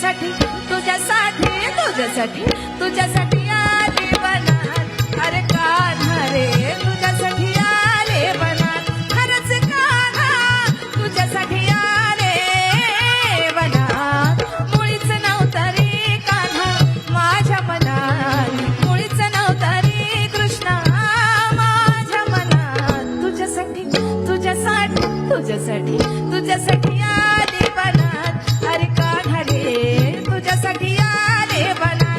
तुझ्यासाठी तुझ्यासाठी तुझ्यासाठी तुझ्यासाठी आले बनात अरे का रे तुझ्यासाठी आले बनात खरंच का तुझ्यासाठी आले बनात मुळीच नव्हतं रे कान्हा माझ्या मनात मुळीच नव्हतं कृष्णा माझ्या मनात तुझ्यासाठी तुझ्यासाठी तुझ्यासाठी சகியாலே வல்ல